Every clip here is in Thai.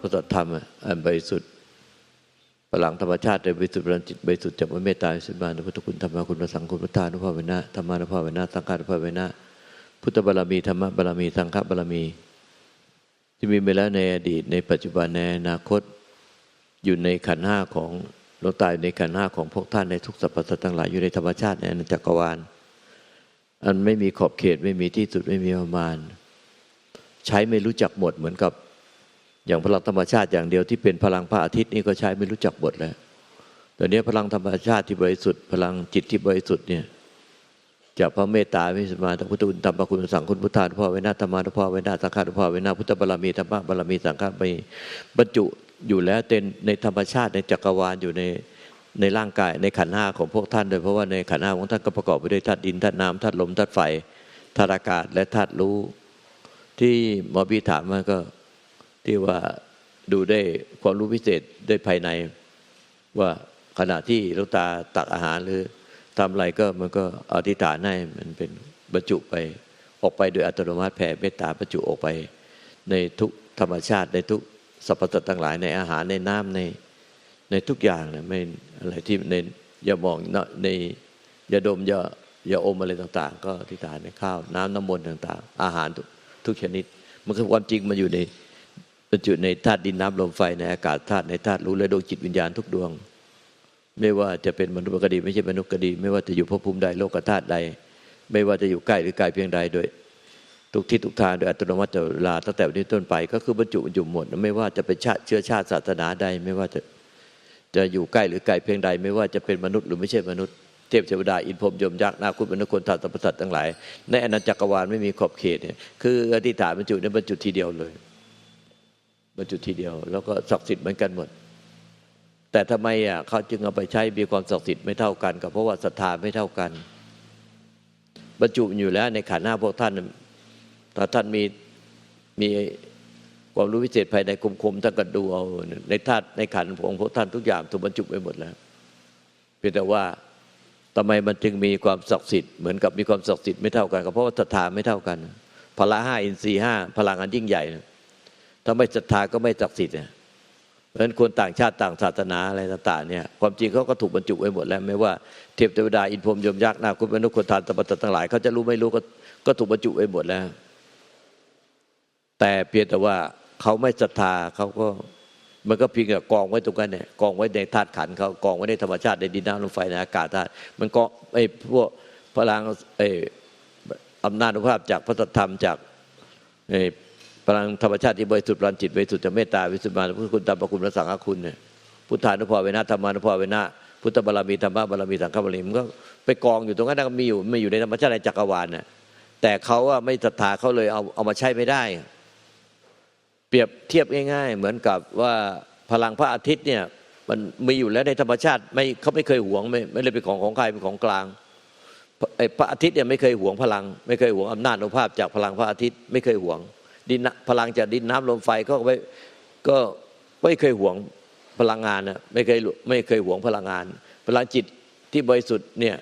พระสัทธรรมอันบริสุทธิ์พลังธรรมชาติโดยบริสุทธิ์พลังจิตบริสุทธิ์จากเมตตาสุบานพุทธคุณธรรมคุณพระสังคุณพระทานุภาเวนะธรรมานุภาเวนะสังฆานุภาเวนะพุทธบารมีธรรมบารมีสังฆบารมี ที่มีไปแล้วในอดีต ในปัจจุบันในอนาคตอยู่ในขันห้าของหลวงตายในขันห้าของพวกท่านในทุกสรรพสัตว์ทั้งหลายอยู่ในธรรมชาติในอนันตจักรวาล อันไม่มีขอบเขตไม่มีที่สุดไม่มีประมาณ ใช้ไม่รู้จักหมดเหมือนกับ อย่างพลังธรรมชาติอย่างเดียวที่เป็นพลังพระอาทิตย์นี่ก็ใช้ไม่รู้จักบทแล้วตอนนี้พลังธรรมชาติที่บริสุทธิ์พลังจิตที่บริสุทธิ์เนี่ยจากพระเมตตาวิสมาธพุทธคุณธรรมคุณสังคุณพุทธานุภาเวนาธรรมานุภาเวนาสังฆานุภาเวนาพุทธบารมีธรรมบารมีสังฆบารมีบรรจุอยู่แล้วเต็นในธรรมชาติในจักรวาลอยู่ในในร่างกายในขันห้าของพวกท่านโดยเพราะว่าในขันห้าของท่านก็ประกอบไปด้วยธาตุดินธาตุน้ำธาตุลมธาตุไฟธาตุอากาศและธาตุรู้ ที่หมอบีถามมาก็ ที่ว่าดูได้ความรู้พิเศษได้ภายใน ว่าขณะที่ลูกตาตักอาหารหรือทำอะไรก็มันก็อธิษฐานให้มันเป็นบรรจุไปออกไปโดยอัตโนมัติแผ่เมตตาบรรจุออกไป ในทุกธรรมชาติในทุกสรรพสัตว์ทั้งหลายในอาหารในน้ำในในทุกอย่างนะไม่อะไรที่ในอย่ามองในยาดมยายาอมอะไรต่างๆ ก็อธิษฐานในข้าว น้ำน้ำมนต์ต่าง ๆ อาหารทุกชนิด มันคือความจริงมันอยู่ใน บรรจุในธาตุดินน้ำลมไฟในอากาศธาตุในธาตุรู้และดวงจิตวิญญาณทุกดวง ไม่ว่าจะเป็นมนุษย์ก็ดี ไม่ใช่มนุษย์ก็ดี ไม่ว่าจะอยู่ภพภูมิใดโลกธาตุใด ไม่ว่าจะอยู่ใกล้หรือไกลเพียงใดโดยทุกทิศทุกทางโดยอัตโนมัติเวลาตั้งแต่วันนี้ต้นไป ก็คือบรรจุอยู่หมดไม่ว่าจะเป็นชาติเชื้อชาติศาสนาใดไม่ว่าจะจะอยู่ใกล้หรือไกลเพียงใด ไม่ว่าจะเป็นมนุษย์หรือไม่ใช่มนุษย์เทพเทวดาอินพรมยมยักษ์นาคุณบรรณคนธาตุประสัตทั้งหลายในอนันตจักรวาลไม่มีขอบเขตเนี่ยคืออธิษฐานบรรจุในบรรจุทีเดียวเลย รรจุดทีเดียว แล้วก็ศักดิ์สิทธิ์เหมือนกันหมด แต่ทำไมอะเขาจึงเอาไปใช้มีความศักดิ์สิทธิ์ไม่เท่ากันก็เพราะว่าศรัทธาไม่เท่ากัน บรรจุอยู่แล้วในขันหน้าพวกท่านถ้าท่านมีมีความรู้วิเศษภายในกลมท่านก็ดูเอาในธาตุในขันของพวกท่านทุกอย่างถูกบรรจุไปหมดแล้วเพียงแต่ว่าทำไมมันจึงมีความศักดิ์สิทธิ์เหมือนกับมีความศักดิ์สิทธิ์ไม่เท่ากันก็เพราะว่าศรัทธาไม่เท่ากันพละห้าอินทรีห้าพลังอันยิ่งใหญ่ ถ้าไม่ศรัทธาก็ไม่ศักดิ์สิทธิ์เนี่ยเพราะฉะนั้นคนต่างชาติต่างศาสนาอะไรต่างๆเนี่ยความจริงเขาก็ถูกบรรจุไว้หมดแล้วไม่ว่าเทพเทวดาอินพรมยมยักษ์นาคุณมนุษย์คนทานตปตทั้งหลายเขาจะรู้ไม่รู้ก็ก็ถูกบรรจุไว้หมดแล้ว แต่เพียงแต่ว่าเขาไม่ศรัทธาเขาก็มันก็เพียงแต่กองไว้ตรงนั้นเนี่ยกองไว้ในธาตุขันเขากองไว้ในธรรมชาติในดินน้ำลมไฟในอากาศธาตุมันก็ไอ้พวกพลังไอ้อำนาจภาพจากพระธรรมจากไอ้ พลังธรรมชาติที่บริสุทธิ์พลังจิตบริสุทธิ์จะเมตตาวิสุทธิ์มาพุทธคุณตามประคุณพระสังฆคุณเนี่ยพุทธานุภาเวนะธรรมานุภาเวนะพุทธบารมีธรรมบารมีสังฆบารมีมันก็ไปกองอยู่ตรงนั้นก็มีอยู่ไม่อยู่ในธรรมชาติในจักรวาลน่ะแต่เขาว่าไม่ศรัทธาเขาเลยเอาเอามาใช้ไม่ได้ เปรียบเทียบง่าย ๆ เหมือนกับว่าพลังพระอาทิตย์เนี่ยมันมีอยู่แล้วในธรรมชาติไม่เขาไม่เคยหวงไม่ไม่เลยเป็นของของใครเป็นของกลางไอ้พระอาทิตย์เนี่ยไม่เคยหวงพลัง ไม่เคยหวงอำนาจอนุภาพจากพลังพระอาทิตย์ไม่เคยหวง ดินพลังจากดินน้ำลมไฟก็ไม่ก็ไม่เคยหวงพลังงานนะไม่เคยไม่เคยหวงพลังงาน พลังจิตที่บริสุทธิ์เนี่ย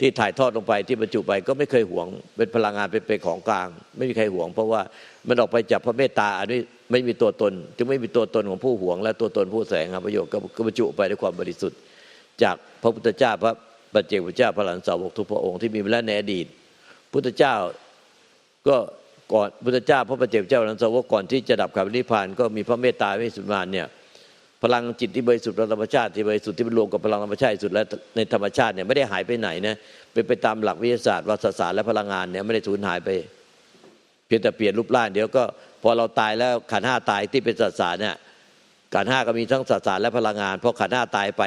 ที่ถ่ายทอดลงไปที่บรรจุไปก็ไม่เคยหวงเป็นพลังงานเป็นเป็นของกลาง ไม่มีใครหวง เพราะว่ามันออกไปจากพระเมตตาอันนี้ไม่มีตัวตน จึงไม่มีตัวตนของผู้หวง และตัวตนผู้แสงครับประโยชน์ก็บรรจุไปด้วยความบริสุทธิ์ จากพระพุทธเจ้าพระปัจเจกพุทธเจ้าพระหลานสาวกทุกพระองค์ที่มีมาแล้วในอดีต พุทธเจ้าก็ ก่อนพุทธเจ้าพระปฏิเจกเจ้าลังสาวกก่อนที่จะดับขับนิพพานก็มีพระเมตตาไม่สุดมานเนี่ยพลังจิตที่บริสุทธิ์ธรรมชาติที่บริสุทธิ์ที่รวมกับพลังธรรมชาติสุดและในธรรมชาติเนี่ยไม่ได้หายไปไหนนะเป็นไปตามหลักวิทยาศาสตร์วัฏศาสตร์และพลังงานเนี่ยไม่ได้สูญหายไป เพียงแต่เปลี่ยนรูปร่างเดี๋ยวก็พอเราตายแล้วขันห้าตายที่เป็นสสารเนี่ยขันห้าก็มีทั้งสสารและพลังงานพอขันห้าตายไป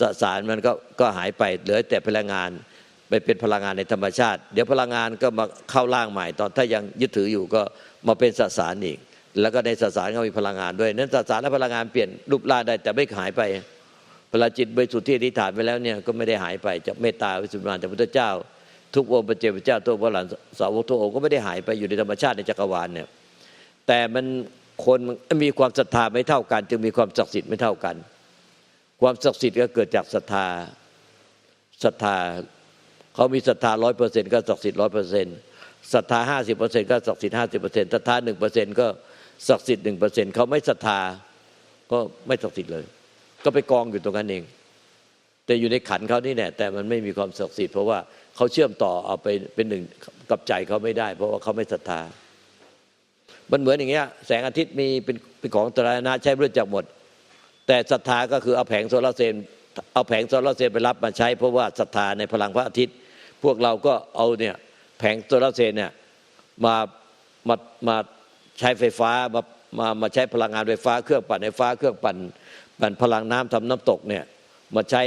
สสารมันก็ก็หายไปเหลือแต่พลังงาน ไปเป็นพลังงานในธรรมชาติ เดี๋ยวพลังงานก็มาเข้าร่างใหม่ ตอนถ้ายังยึดถืออยู่ก็มาเป็นสสารอีก แล้วก็ในสสารก็มีพลังงานด้วย นั้นสสารและพลังงานเปลี่ยนรูปร่างได้แต่ไม่หายไปพลังจิตบริสุทธิ์ที่อธิษฐานไปแล้วเนี่ยก็ไม่ได้หายไปจากเมตตาวิสุทธิมานจากพุทธเจ้า ทุกองค์พระเจ้าพระเจ้าตัวพระหลานสาวกทุกองค์ก็ไม่ได้หายไปอยู่ในธรรมชาติในจักรวาลเนี่ยแต่มันคนมีความศรัทธาไม่เท่ากัน จึงมีความศักดิ์สิทธิ์ไม่เท่ากัน ความศักดิ์สิทธิ์ก็เกิดจากศรัทธาศรัทธา เขามีศรัทธาร้อยเปอร์เซ็นต์ก็ศักดิ์สิทธิ์ร้อยเปอร์เซ็นต์ศรัทธาห้าสิบเปอร์เซ็นต์ก็ศักดิ์สิทธิ์ห้าสิบเปอร์เซ็นต์ศรัทธาหนึ่งเปอร์เซ็นต์ก็ศักดิ์สิทธิ์หนึ่งเปอร์เซ็นต์เขาไม่ศรัทธาก็ไม่ศักดิ์สิทธิ์เลย ก็ไปกองอยู่ตรงนั้นเอง แต่อยู่ในขันเขานี่แหละแต่มันไม่มีความศักดิ์สิทธิ์เพราะว่าเขาเชื่อมต่อเอาไปเป็นหนึ่งกับใจเขาไม่ได้ เพราะว่าเขาไม่ศรัทธา มันเหมือนอย่างเงี้ยแสงอาทิตย์มีเป็นเป็นของตรานาใช้บริจาคหมด แต่ศรัทธาก็คือเอาแผงโซลาเซลล์เอาแผงโซลาเซลล์ไปรับมาใช้เพราะว่าศรัทธาในพลังพระอาทิตย์ พวกเราก็เอาเนี่ยแผงโซลาร์เซลล์เนี่ยมามามาใช้ไฟฟ้ามามามาใช้พลังงานไฟฟ้าเครื่องปั่นไฟฟ้าเครื่องปั่นปั่นพลังน้ำทำน้ำตกเนี่ยมาใช้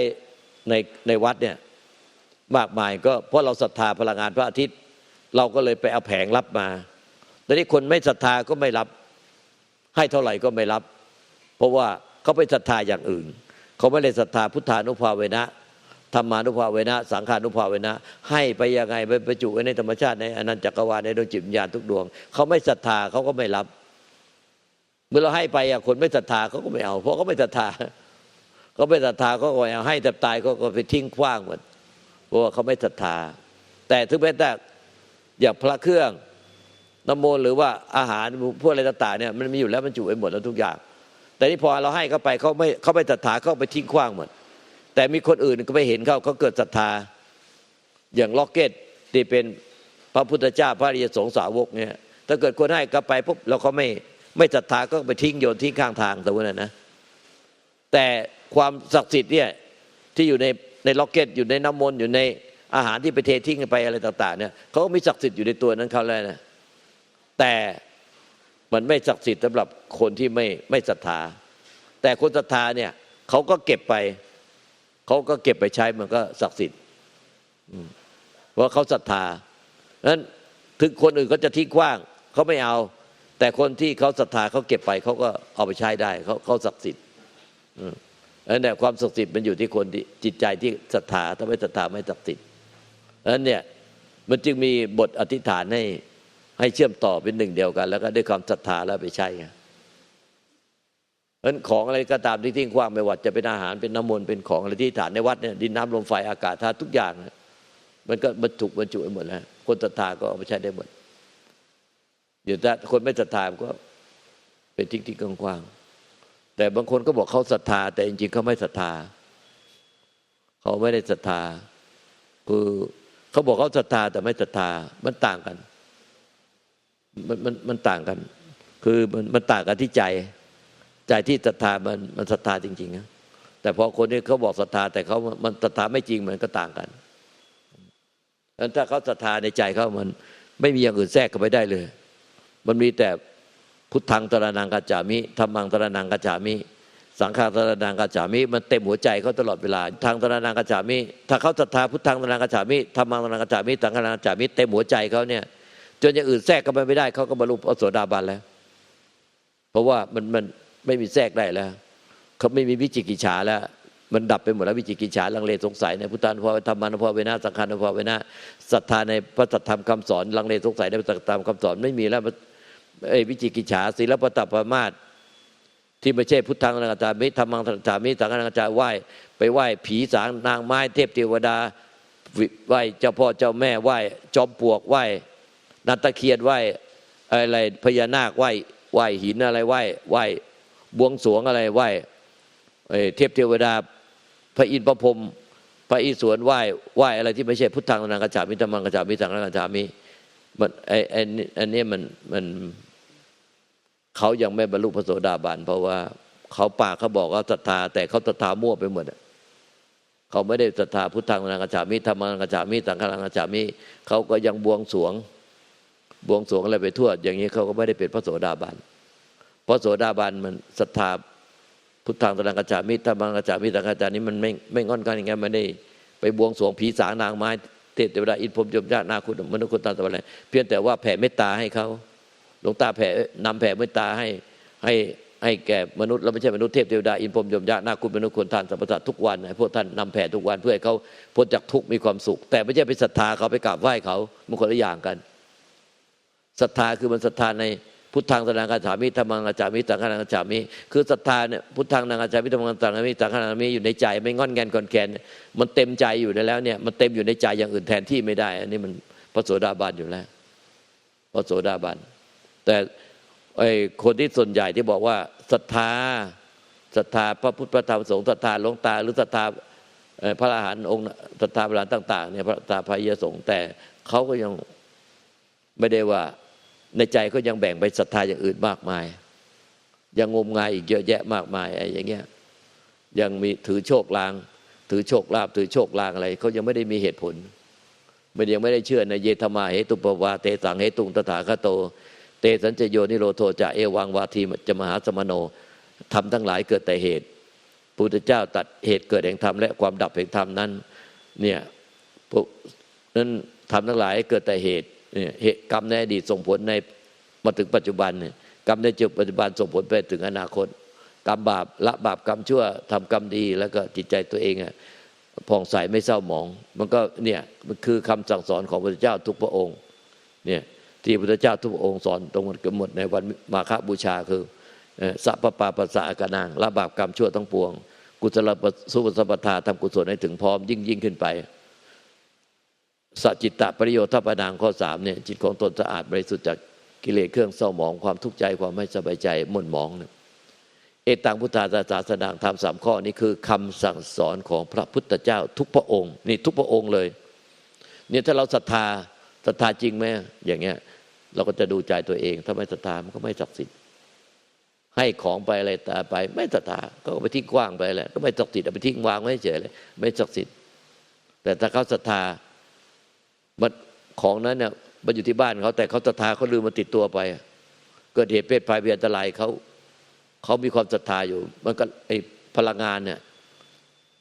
ในในวัดเนี่ยมากมายก็เพราะเราศรัทธาพลังงานพระอาทิตย์ เราก็เลยไปเอาแผงรับมาแต่นี่คนไม่ศรัทธาก็ไม่รับ ให้เท่าไหร่ก็ไม่รับ เพราะว่าเขาไปศรัทธาอย่างอื่น เขาไม่ได้ศรัทธาพุทธานุภาเวนะ ธรรมานุภาเวนะ สังขานุภาเวนะ ให้ไปยังไงไปประจุไว้ในธรรมชาติในอนันตจักรวาลในดวงจิตวิญญาณทุกดวงเขาไม่ศรัทธาเขาก็ไม่รับ เมื่อเราให้ไปอะคนไม่ศรัทธาเขาก็ไม่เอา เพราะเขาไม่ศรัทธาเขาไม่ศรัทธาเขาก็เอาให้แต่ตายเขาก็ไปทิ้งขว้างหมดเพราะว่าเขาไม่ศรัทธา แต่ถึงแม้แต่อย่างพระเครื่องน้ำมนต์หรือว่าอาหารพวกอะไรต่างๆเนี่ยมันมีอยู่แล้วมันจุไว้หมดแล้วทุกอย่าง แต่นี่พอเราให้เขาไปเขาไม่เขาไม่ศรัทธาเขาไปทิ้งขว้างหมด แต่มีคนอื่นก็ไปเห็นเขาเขาเกิดศรัทธา อย่างล็อกเก็ตที่เป็นพระพุทธเจ้าพระริยสงสาวกเนี่ยถ้าเกิดคนให้ก็ไปปุ๊บเราเขาไม่ไม่ศรัทธาก็ไปทิ้งโยนทิ้งข้างทางแต่ว่านั้นนะ แต่ความศักดิ์สิทธิ์เนี่ยที่อยู่ในในล็อกเก็ตอยู่ในน้ำมนต์อยู่ในอาหารที่ไปเททิ้งไปอะไรต่าง ๆเนี่ยเขาก็มีศักดิ์สิทธิ์อยู่ในตัวนั้นเขาแล้วนะแต่มันไม่ศักดิ์สิทธิ์สำหรับคนที่ไม่ไม่ศรัทธา แต่คนศรัทธาเนี่ยเขาก็เก็บไป เขาก็เก็บไปใช้มันก็ศักดิ์สิทธิ์เพราะเขาศรัทธานั้นถึงคนอื่นเขาจะทิ้งกว้างเขาไม่เอา แต่คนที่เขาศรัทธาเขาเก็บไปเขาก็เอาไปใช้ได้เขาเขาศักดิ์สิทธิ์นั่นแหละความศักดิ์สิทธิ์มันอยู่ที่คนที่จิตใจที่ศรัทธาถ้าไม่ศรัทธาไม่ศักดิ์สิทธิ์นั้นเนี่ยมันจึงมีบทอธิษฐานให้ให้เชื่อมต่อเป็นหนึ่งเดียวกัน แล้วก็ด้วยความศรัทธาแล้วไปใช้ไง นั้นของอะไรก็ตามที่ทิ้งขว้างไม่ว่าจะเป็นอาหารเป็นน้ำมนต์เป็นของอะไรที่ฐานในวัดเนี่ยดินน้ำลมไฟอากาศธาตุทุกอย่าง มันก็บรรจุบรรจุไปหมดแล้วคนศรัทธาก็เอาไปใช้ได้หมดเดี๋ยวถ้าคนไม่ศรัทธาก็เป็นทิ้งทิ้งกว้างแต่บางคนก็บอกเขาศรัทธา แต่จริงๆเขาไม่ศรัทธา เขาไม่ได้ศรัทธา คือเขาบอกเขาศรัทธาแต่ไม่ศรัทธา มันต่างกัน มันมันมันต่างกัน คือมันมันต่างกันที่ใจ ใจที่ศรัทธามันมันศรัทธาจริงๆนะแต่พอคนนี้เขาบอกศรัทธา แต่เขามันศรัทธาไม่จริงมันก็ต่างกันถ้าเขาศรัทธาในใจเขามัน ไม่มีอย่างอื่นแทรกเข้าไปได้เลย มันมีแต่พุทธังตระนังกัจจามิธรรมังตระนังกัจจามิ สังฆาตระนังกัจจามิ มันเต็มหัวใจเขาตลอดเวลาทางตระนังกัจจามิ ถ้าเขาศรัทธาพุทธังตระนังกัจจามิธรรมังตระนังกัจจามิ สังฆาตระนังกัจจามิเต็มหัวใจเขาเนี่ย จนอย่างอื่นแทรกเข้าไปไม่ได้เขาก็บรรลุพระโสดาบันแล้ว เพราะว่ามันมัน ไม่มีแทรกได้แล้ว เขาไม่มีวิจิกิจฉาแล้ว มันดับไปหมดแล้ววิจิกิจฉาลังเลสงสัยในพุทธานุภาพธรรมานุภาพเวนะสังขานุภาพเวนะศรัทธาในพระธรรมคำสอนลังเลสงสัยในพระธรรมคำสอนไม่มีแล้วไอ้วิจิกิจฉาศีลปตปมาตที่ไม่ใช่พุทธังนังจามิธรรมังจามิสังฆนังจาไหว้ไปไหว้ผีสางนางไม้เทพเทวดาไหว้เจ้าพ่อเจ้าแม่ไหว้จอมปลวกไหว้นัตตะเคียนไหว้อะไรพญานาคไหว้ไหว้หินอะไรไหว้ไหว้ บวงสวงอะไรไหว้เทพเทวดา พระอินทร์พระพรหมพระอิศวรไหว้ไหว้อะไรที่ไม่ใช่พุทธังนังกัจจามิธรรมังกัจจามิสังฆนังกัจจามิมันไอ้ไอ้อันนี้มันมันเขายังไม่บรรลุพระโสดาบันเพราะว่าเขาปากเขาบอกว่าศรัทธา แต่เขาศรัทธามั่วไปหมดเขาไม่ได้ศรัทธาพุทธังนังกัจจามิธรรมังกัจจามิสังฆังกัจจามิเขาก็ยังบวงสวง บวงสวงอะไรไปทั่ว อย่างนี้เขาก็ไม่ได้เป็นพระโสดาบัน เพราะโสดาบันมันศรัทธาพุทธังตรังกัจจามิธรรมังกัจจามิสังกัจจานี้มันไม่ไม่งอนกันอย่างเงี้ยมันได้ไปบวงสรวงผีสางนางไม้เทพเทวดาอินพรมยมญาตินาคุณมนุษย์คนตาตะวันอะเพียงแต่ว่าแผ่เมตตาให้เขาหลวงตาแผ่นำแผ่เมตตาให้ให้ให้แก่มนุษย์เราไม่ใช่มนุษย์เทพเทวดาอินพรมยมญาตนาคุณมนุษย์คนทานสัมปทานทุกวันพวกท่านนำแผ่ทุกวันเพื่อให้เขาพ้นจากทุกข์มีความสุข แต่ไม่ใช่ไปศรัทธาเขาไปกราบไหว้เขามันคนละอย่างกันศรัทธาคือมันศรัทธาใน พุทธังสนังกัจามิธรรมังกัจามิสังฆังกัจามิ คือศรัทธาเนี่ยพุทธังนังกัจามิธรรมังกัจฉามิสังฆังกัจามิอยู่ในใจไม่งอนแงนก่อนแกนมันเต็มใจอยู่แล้วเนี่ยมันเต็มอยู่ในใจอย่างอื่นแทนที่ไม่ได้ อันนี้มันพระโสดาบันอยู่แล้วพระโสดาบันแต่ไอ้คนที่ส่วนใหญ่ที่บอกว่าศรัทธาศรัทธาพระพุทธพระธรรมสงฆ์ศรัทธาหลวงตา หรือศรัทธาพระอรหันต์องค์ศรัทธาพระอรหันต์ต่าง ๆเนี่ยพระศรัทธาพระยสงฆ์แต่เขาก็ยังไม่ได้ว่า ในใจก็ยังแบ่งไปศรัทธาอย่างอื่นมากมาย ยังงมงายอีกเยอะแยะมากมายไอ้อย่างเงี้ยยังมีถือโชคลาง ถือโชคลาภถือโชคลางอะไรเขายังไม่ได้มีเหตุผลมันยังไม่ได้เชื่อในเยธมาเหตุปวาเตสังเหตุงตถาคโต เตสัญจโยนิโรโทจะเอวังวาทีจะมหาสมโนทำทั้งหลายเกิดแต่เหตุพุทธเจ้าตัดเหตุเกิดแห่งธรรมและความดับแห่งธรรมนั้น เนี่ยนั้นทำทั้งหลายเกิดแต่เหตุ เหตุกรรมในอดีตส่งผลในมาถึงปัจจุบันเนี่ยกรรมในจุดปัจจุบันส่งผลไปถึงอนาคต กรรมบาปละบาปกรรมชั่วทำกรรมดี แล้วก็จิตใจตัวเองอะผ่องใสไม่เศร้าหมอง มันก็เนี่ยมันคือคำสั่งสอนของพระเจ้าทุกพระองค์เนี่ยที่พระเจ้าทุกพระองค์สอนตรงหมดในวันมาฆบูชาคือสัพปาปัสสะกนางละบาปกรรมชั่วทั้งปวง กุศลสุปสัปทาทำกุศลให้ถึงพร้อมยิ่งยิ่งขึ้นไป สัจจิตตประโยชน์ทัพนางข้อสามเนี่ยจิตของตนสะอาดบริสุทธิ์จากกิเลสเครื่องเศร้าหมองความทุกข์ใจความไม่สบายใจหม่นหมองเนี่ยเอตังพุทธาศาสนาธรรมสามข้อนี้คือคำสั่งสอนของพระพุทธเจ้า ทุกพระองค์ นี่ทุกพระองค์เลยเนี่ยถ้าเราศรัทธาศรัทธาจริงไหมอย่างเงี้ย เราก็จะดูใจตัวเอง ถ้าไม่ศรัทธามันก็ไม่ศักดิ์สิทธิ์ให้ของไปอะไรตาไป ไม่ศรัทธาก็ไปทิ้งกว้างไปแหละก็ไม่ศักดิ์สิทธิ์เอาไปทิ้งวางไว้เฉยเลยไม่ศักดิ์สิทธิ์แต่ถ้าเขาศรัทธา มันของนั้นเนี่ยมันอยู่ที่บ้านเขาแต่เขาศรัทธาเขาลืมมาติดตัวไป เกิดเหตุเพศภัยเบียนตรายเขาเขามีความศรัทธาอยู่ มันก็ไอพลังงานเนี่ย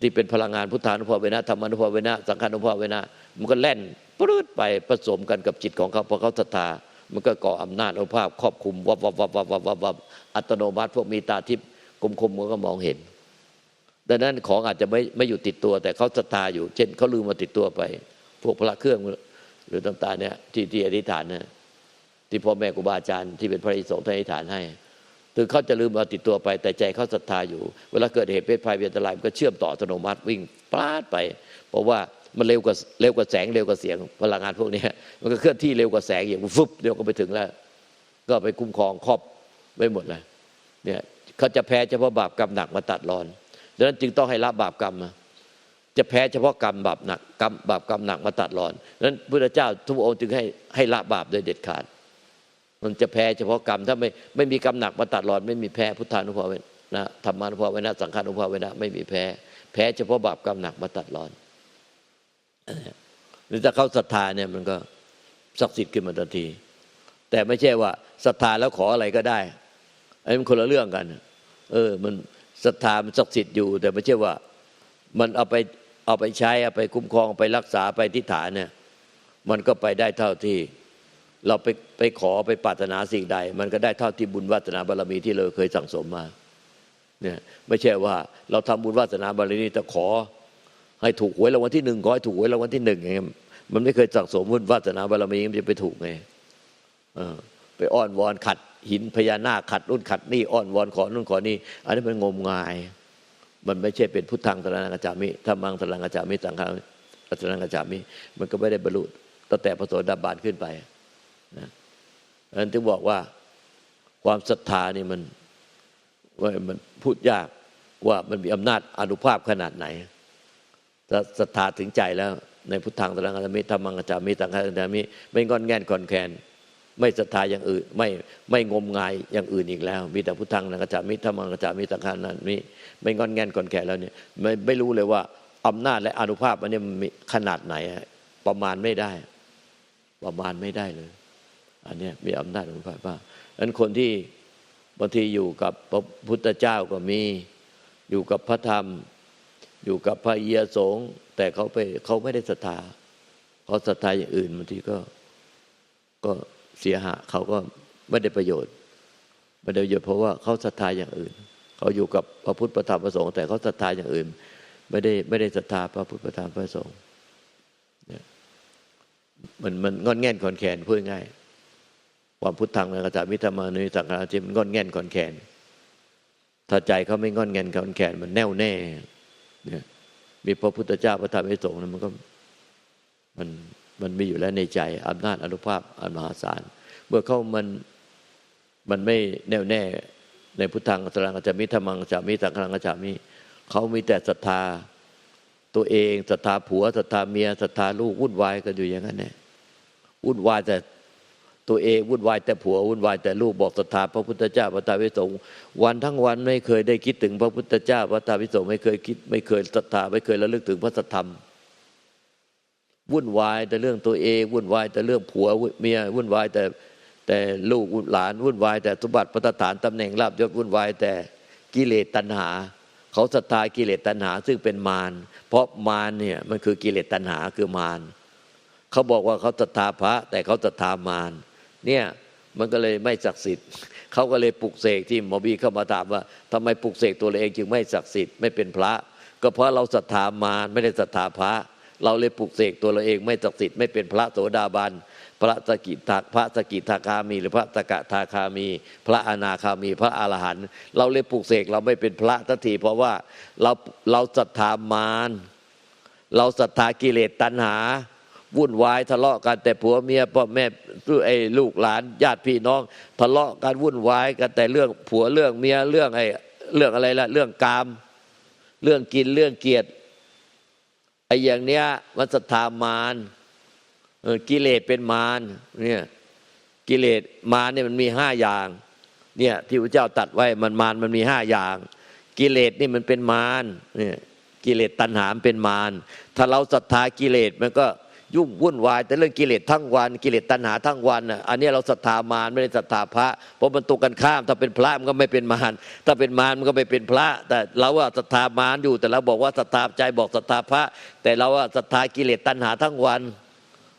ที่เป็นพลังงานพุทธานุภาเวนะธรรมานุภาเวนะสังขานุภาเวนะมันก็แล่นปลื้ดไปผสมกันกับจิตของเขาพอเขาศรัทธา มันก็ก่ออำนาจอนุภาพครอบคุมวับวับวับวับวับวับวับอัตโนมัติพวกมีตาทิพย์คมคมมันก็มองเห็น ดังนั้นของอาจจะไม่ไม่อยู่ติดตัว แต่เขาศรัทธาอยู่ เช่นเขาลืมมาติดตัวไป พวกพระเครื่อง หรือต่างๆเนี่ยที่ที่อธิษฐานเนี่ยที่พ่อแม่ครูบาอาจารย์ที่เป็นพระอิศวรท่านอธิษฐานให้ถึงเขาจะลืมเอาติดตัวไป แต่ใจเขาศรัทธาอยู่ เวลาเกิดเหตุเพศภัยเวียนตรายมันก็เชื่อมต่ออัตโนมัติวิ่งปลาดไป เพราะว่ามันเร็วกว่าเร็วกว่าแสงเร็วกว่าเสียงพลังงานพวกนี้มันก็เคลื่อนที่เร็วกว่าแสงอย่างฟุบเดี๋ยวก็ไปถึงแล้ว ก็ไปคุ้มครองครอบไว้หมดเลยเนี่ยเขาจะแพ้เฉพาะบาปกรรมหนักมาตัดรอนดังนั้นจึงต้องให้ละบาปกรรมมา จะแพ้เฉพาะกรรมบาปหนักกรรมบาปกรรมหนักมาตัดรอนนั้นพระเจ้าทุกองค์จึงให้ให้ละบาปโดยเด็ดขาด มันจะแพ้เฉพาะกรรมถ้าไม่ไม่มีกรรมหนักมาตัดรอน ไม่มีแพ้พุทธานุภาเวนะธรรมานุภาเวนะสังขานุภาเวนะไม่มีแพ้ แพ้เฉพาะบาปกรรมหนักมาตัดรอนหรือถ้าเขาศรัทธาเนี่ยมันก็ศักดิ์สิทธิ์ขึ้นมาทันที แต่ไม่ใช่ว่าศรัทธาแล้วขออะไรก็ได้ไอ้มันคนละเรื่องกัน เออ มันศรัทธามันศักดิ์สิทธิ์อยู่ แต่ไม่ใช่ว่ามันเอาไป เอาไปใช้เอาไปคุ้มครองไปรักษาไปทิฏฐานเนี่ยมันก็ไปได้เท่าที่ เราไปไปขอไปปรารถนาสิ่งใด มันก็ได้เท่าที่บุญวัฒนาบารมีที่เราเคยสั่งสมมาเนี่ยไม่ใช่ว่า เราทำบุญวัฒนาบารมีแต่ขอ ให้ถูกหวยรางวัลที่หนึ่งขอให้ถูกหวยรางวัลที่หนึ่งไงมันไม่เคยสั่งสมบุญวาสนาบารมีมันจะไปถูกไงไปอ้อนวอนขัดหินพญานาคขัดรุ่นขัดนี่อ้อนวอนขอนู่นขอนี่อันนี้มันงมงาย มันไม่ใช่เป็นพุทธังตรังกจามิธรรมังตรังกจามิสังฆังตรังกจามิ มันก็ไม่ได้บรรลุตั้งแต่พระโสดาบันขึ้นไปนะอันถึงบอกว่าความศรัทธานี่มันว่ามันพูดยากว่ามันมีอำนาจอนุภาพขนาดไหนถ้าศรัทธาถึงใจแล้วในพุทธังตรังกจามิธรรมังกจามิตังคาจามิไม่งอนแง่นคอนแคน ไม่ศรัทธาอย่างอื่น ไม่ไม่งมงายอย่างอื่นอีกแล้ว มีแต่พุทธังนังกจามิธรรมังกจามิตังคานั้นมีไม่งอนแง่นคอนแคนแล้วเนี่ยไม่ไม่รู้เลยว่าอำนาจและอนุภาพมันเนี่ยมีขนาดไหนประมาณไม่ได้ ประมาณไม่ได้เลย อันนี้มีอำนาจอนุภาพมากนั้นคนที่บางทีอยู่กับพระพุทธเจ้าก็มีอยู่กับพระธรรม อยู่กับพระเยสงแต่เขาไปเขาไม่ได้ศรัทธาเขาศรัทธาอย่างอื่นบางทีก็ก็ เสียหาเขาก็ไม่ได้ประโยชน์ไม่ได้ประโยชน์เพราะว่าเขาศรัทธาอย่างอื่น เขาอยู่กับพระพุทธพระธรรมพระสงฆ์แต่เขาศรัทธาอย่างอื่น ไม่ได้ไม่ได้ศรัทธาพระพุทธพระธรรมพระสงฆ์เนี่ยมันมันงอนแง่นขอนแขนพูดง่ายความพุทธังในกระจามิธรรมานุสังฆาจิมันงอนแง่นขอนแขนถ้าใจเขาไม่งอนแง่นขอนแขนมันแน่วแน่เนี่ยมีพระพุทธเจ้าพระธรรมพระสงฆ์มันก็ มัน มันมีอยู่แล้วในใจอำนาจอนุภาพอันมหาศาลเมื่อเขามันมันไม่แน่วแน่ในพุทธังสรังกัจจามิธรรมังกัจจามิสังฆังกัจจามิเขามีแต่ศรัทธาตัวเองศรัทธาผัวศรัทธาเมียศรัทธาลูกวุ่นวายกันอยู่อย่างนั้นแน่วุ่นวายแต่ตัวเองวุ่นวายแต่ผัววุ่นวายแต่ลูกบอกศรัทธาพระพุทธเจ้าพระธรรมวิสงวันทั้งวันไม่เคยได้คิดถึงพระพุทธเจ้าพระธรรมวิสงไม่เคยคิดไม่เคยศรัทธาไม่เคยระลึกถึงพระธรรม วุ่นวายแต่เรื่องตัวเอง วุ่นวายแต่เรื่องผัวเมียวุ่นวายแต่แต่ลูกหลานวุ่นวายแต่สมบัติประฐานตำแหน่งลาบยศวุ่นวายแต่กิเลสตัณหา เขาศรัทธากิเลสตัณหาซึ่งเป็นมาร เพราะมารเนี่ยมันคือกิเลสตัณหาคือมารเขาบอกว่าเขาศรัทธาพระ แต่เขาศรัทธามารเนี่ยมันก็เลยไม่ศักดิ์สิทธิ์เขาก็เลยปลุกเสกที่หมอบีเข้ามาถามว่าทำไมปลุกเสกตัวเองจึงไม่ศักดิ์สิทธิ์ไม่เป็นพระ ก็เพราะเราศรัทธามารไม่ได้ศรัทธาพระ เราเลยปลุกเสกตัวเราเองไม่ศักดิ์สิทธิ์ไม่เป็นพระโสดาบันพระสกิทาพระสกิทาคามี หรือพระตกะทาคามี พระอนาคามี พระอรหันต์เราเลยปลุกเสกเราไม่เป็นพระทันที เพราะว่าเราเราศรัทธามารเราศรัทธากิเลสตัณหา วุ่นวายทะเลาะกันแต่ผัวเมียพ่อแม่ไอ้ลูกหลานญาติพี่น้อง ทะเลาะกันวุ่นวายกันแต่เรื่องผัวเรื่องเมียเรื่องไอ้เรื่องอะไรละเรื่องกาม เรื่องกินเรื่องเกียรติ ไอ้อย่างเนี้ยมันศรัทธามารกิเลสเป็นมารเนี่ยกิเลสมารเนี่ยมันมีห้าอย่างเนี่ยที่พระเจ้าตัดไว้มันมารมันมีห้าอย่าง กิเลสนี่มันเป็นมารเนี่ยกิเลสตัณหาเป็นมารถ้าเราศรัทธากิเลสมันก็ ยุ่งวุ่นวาย แต่เรื่องกิเลสทั้งวัน กิเลสตัณหาทั้งวันอะอันนี้เราศรัทธามารไม่ได้ศรัทธาพระเพราะมันตกกันข้าม ถ้าเป็นพระมันก็ไม่เป็นมารถ้าเป็นมารมันก็ไม่เป็นพระ แต่เราว่าศรัทธามารอยู่ แต่เราบอกว่าศรัทธาใจบอกศรัทธาพระ แต่เราว่าศรัทธากิเลสตัณหาทั้งวัน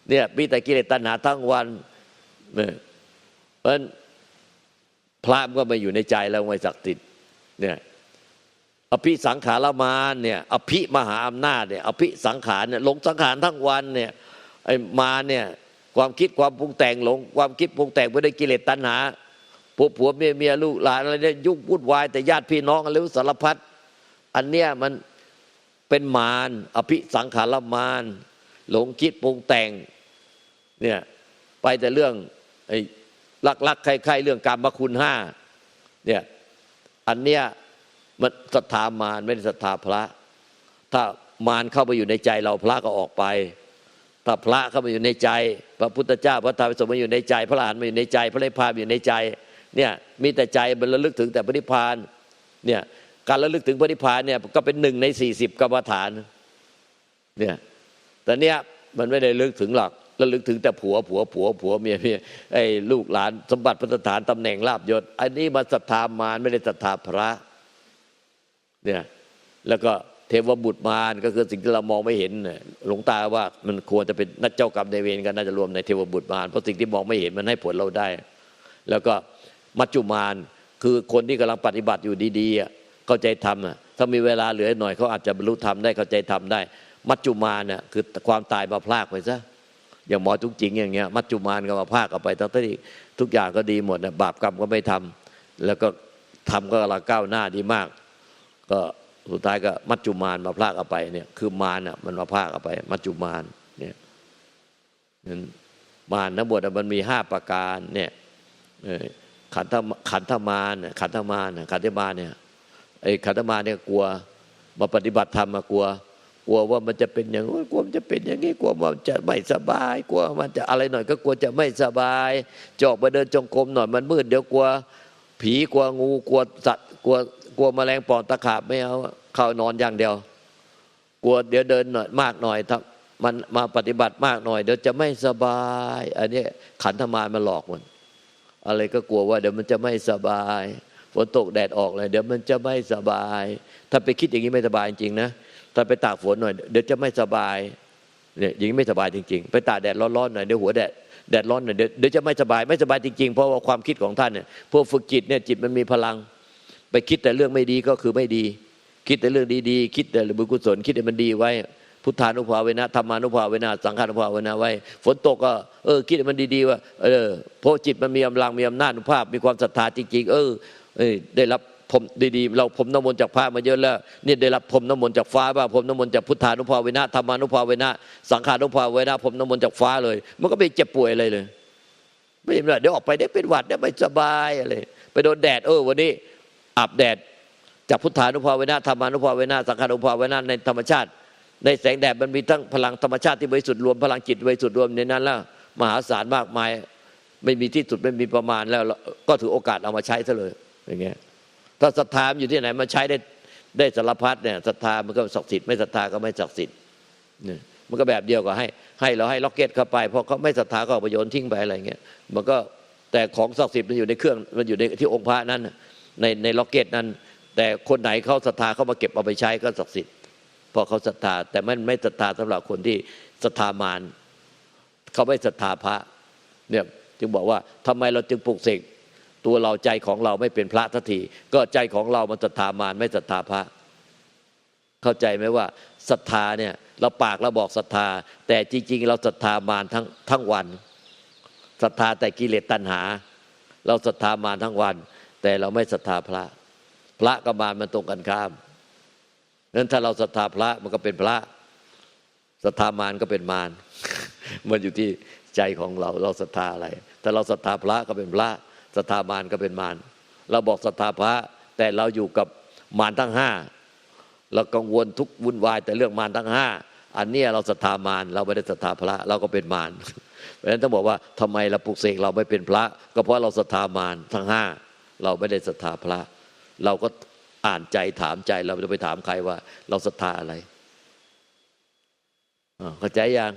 เนี่ยมีแต่กิเลสตัณหาทั้งวันเนี่ยเพราะพระมันก็มาอยู่ในใจแล้วไม่ศักดิ์สิทธิ์เนี่ย อภิสังขารมานเนี่ยอภิมหาอำนาจเนี่ยอภิสังขารเนี่ยหลงสังขารทั้งวันเนี่ยไอ้มาเนี่ยความคิดความปรุงแต่งหลง ความคิดปรุงแต่งไปด้วยกิเลสตัณหาผัวผัวเมียเมียลูกหลานอะไรเนี่ยยุ่งวุ่นวายแต่ญาติพี่น้องอะไรสารพัดอันเนี้ยมันเป็นมารอภิสังขารมานหลงคิดปรุงแต่งเนี่ยไปแต่เรื่องไอ้ลักลักใครๆเรื่องการมคุณห้าเนี่ยอันเนี้ย มันศรัทธามารไม่ได้ศรัทธาพระ ถ้ามารเข้าไปอยู่ในใจเราพระก็ออกไป ถ้าพระเข้ามาอยู่ในใจ พระพุทธเจ้าพระธรรมสมมาอยู่ในใจ พระอรหันต์มาอยู่ในใจ พระนิพพานอยู่ในใจ เนี่ยมีแต่ใจมันระลึกถึงแต่พระนิพพานเนี่ยการระลึกถึงพระนิพพานเนี่ยก็เป็นหนึ่งในสี่สิบกรรมฐานเนี่ยแต่เนี้ยมันไม่ได้ลึกถึงหรอกระลึกถึงแต่ผัวผัวผัวผัวเมียเมียไอ้ลูกหลานสมบัติพัฒฐานตำแหน่งลาบยศ อันนี้มาศรัทธามารไม่ได้ศรัทธาพระ เนี่ยแล้วก็เทวบุตรมารก็คือสิ่งที่เรามองไม่เห็นหลวงตาว่ามันควรจะเป็นนักเจ้ากรรมในเวรกันน่าจะรวมในเทวบุตรมารเพราะสิ่งที่มองไม่เห็นมันให้ผลเราได้ แล้วก็มัจจุมารคือคนที่กำลังปฏิบัติอยู่ดีๆเข้าใจทำถ้ามีเวลาเหลือหน่อยเขาอาจจะบรรลุธรรมได้เข้าใจทำได้ มัจจุมารเนี่ยคือความตายมาพลากไปซะอย่างหมอทุกจริงอย่างเงี้ยมัจจุมานก็มาภาคกันไปทั้งที่ทุกอย่างก็ดีหมดนะบาปกรรมก็ไม่ทำแล้วก็ทำก็กำลังก้าวหน้าดีมาก ก็สุดท้ายก็มัจจุมานมาพากกันไปเนี่ยคือมารน่ะมันมาภาคกันไป มัจจุมานเนี่ยนั้นมารทั้งหมดมันมีห้าประการเนี่ยขันธขันธมารขันธมารขันธมารเนี่ยไอ้ขันธมารเนี่ยกลัวมาปฏิบัติธรรมมากลัว กลัวว่ามันจะเป็นอย่างนี้กลัวมันจะเป็นอย่างนี้กลัวมันจะไม่สบาย กลัวมันจะอะไรหน่อย ก็กลัวจะไม่สบายจอกไปเดินจงกรมหน่อยมันมืดเดี๋ยวกลัวผีกลัวงูกลัวสัตว์กลัว กลัวแมลงปอตะขาบไม่เอาเข้านอนอย่างเดียว กลัวเดี๋ยวเดินหน่อยมากหน่อยถ้ามันมาปฏิบัติมากหน่อย เดี๋ยวจะไม่สบาย อันนี้ขันธมารมาหลอกมันอะไรก็กลัวว่าเดี๋ยวมันจะไม่สบายฝนตกแดดออกเลยเดี๋ยวมันจะไม่สบาย ถ้าไปคิดอย่างนี้ไม่สบายจริงนะถ้าไปตากฝนหน่อย เดี๋ยวจะไม่สบายเนี่ยอย่างนี้ไม่สบายจริง ๆ ไปตากแดดร้อนๆหน่อยเดี๋ยวหัวแดดแดดร้อนหน่อยเดี๋ยวจะไม่สบายไม่สบายจริงๆเพราะว่าความคิดของท่านเนี่ยพวกฝึกจิตเนี่ยจิตมันมีพลัง ไปคิดแต่เรื่องไม่ดีก็คือไม่ดี คิดแต่เรื่องดีๆ คิดแต่บุญกุศลคิดแต่มันดีไว้ พุทธานุภาเวนะธรรมานุภาเวนะสังขานุภาเวนะไว้ ฝนตกก็เออคิดมันดีๆว่าเออเพราะจิตมันมีกำลังมีอำนาจนุภาพ มีความศรัทธาจริงๆ เออได้รับผมดีๆเราผมน้ำมนต์จากพระมาเยอะแล้วนี่ได้รับผมน้ำมนต์จากฟ้าบ้างผมน้ำมนต์จากพุทธานุภาเวนะธรรมานุภาเวนะสังขานุภาเวนะผมน้ำมนต์จากฟ้าเลย มันก็ไม่เจ็บป่วยอะไรเลย ไม่ใช่ว่าเดี๋ยวออกไปได้เป็นหวัดได้ไม่สบายอะไรไปโดนแดดเออวันนี้ อาบแดดจากพุทธานุภาเวนะธรรมานุภาเวนะสังขานุภาเวนะในธรรมชาติ ในแสงแดดมันมีทั้งพลังธรรมชาติที่บริสุทธิ์รวมพลังจิตบริสุทธิ์รวมในนั้นแล้วมหาศาลมากมาย ไม่มีที่สุดไม่มีประมาณแล้ว ก็ถือโอกาสเอามาใช้ซะเลยอย่างเงี้ยถ้าศรัทธามอยู่ที่ไหนมันใช้ได้ได้สารพัดเนี่ยศรัทธามันก็ศักดิ์สิทธิ์ไม่ศรัทธาก็ไม่ศักดิ์สิทธิ์เนี่ยมันก็แบบเดียวกับให้ ให้เราให้ล็อกเก็ตเข้าไปพอเขาไม่ศรัทธาก็เอาไปโยนทิ้งไปอะไรเงี้ยมันก็แต่ของศักดิ์สิทธิ์มันอยู่ในเครื่องมันอยู่ในที่องค์พระนั้น ในในล็อกเก็ตนั้น แต่คนไหนเขาศรัทธาเขามาเก็บเอาไปใช้ก็ศักดิ์สิทธิ์เพราะเขาศรัทธา แต่มันไม่ศรัทธาสำหรับคนที่ศรัทธามารเขาไม่ศรัทธาพระเนี่ยจึงบอกว่าทำไมเราจึงปลุกเสกตัวเราใจของเราไม่เป็นพระทันทีก็ใจของเรามันศรัทธามารไม่ศรัทธาพระ เข้าใจไหมว่าศรัทธาเนี่ยเราปากเราบอกศรัทธา แต่จริง ๆ เราศรัทธามารทั้งทั้งวันศรัทธาแต่กิเลสตัณหา เราศรัทธามารทั้งวัน แต่เราไม่ศรัทธาพระ พระกับมารมันตรงกันข้ามนั้นถ้าเราศรัทธาพระมันก็เป็นพระศรัทธามารก็เป็นมารมันอยู่ที่ใจของเราเราศรัทธาอะไร ถ้าเราศรัทธาพระก็เป็นพระศรัทธามารก็เป็นมารเราบอกศรัทธาพระ แต่เราอยู่กับมารทั้งห้าเรากังวลทุกวุ่นวาย แต่เรื่องมารทั้งห้าอันนี้เราศรัทธามารเราไม่ได้ศรัทธาพระ เราก็เป็นมารเพราะฉะนั้นต้องบอกว่าทำไมเราปลุกเสกเราไม่เป็นพระ ก็เพราะเราศรัทธามารทั้งห้า เราไม่ได้ศรัทธาพระ เราก็อ่านใจถามใจเราจะไปถามใครว่า เราศรัทธาอะไรเข้าใจยัง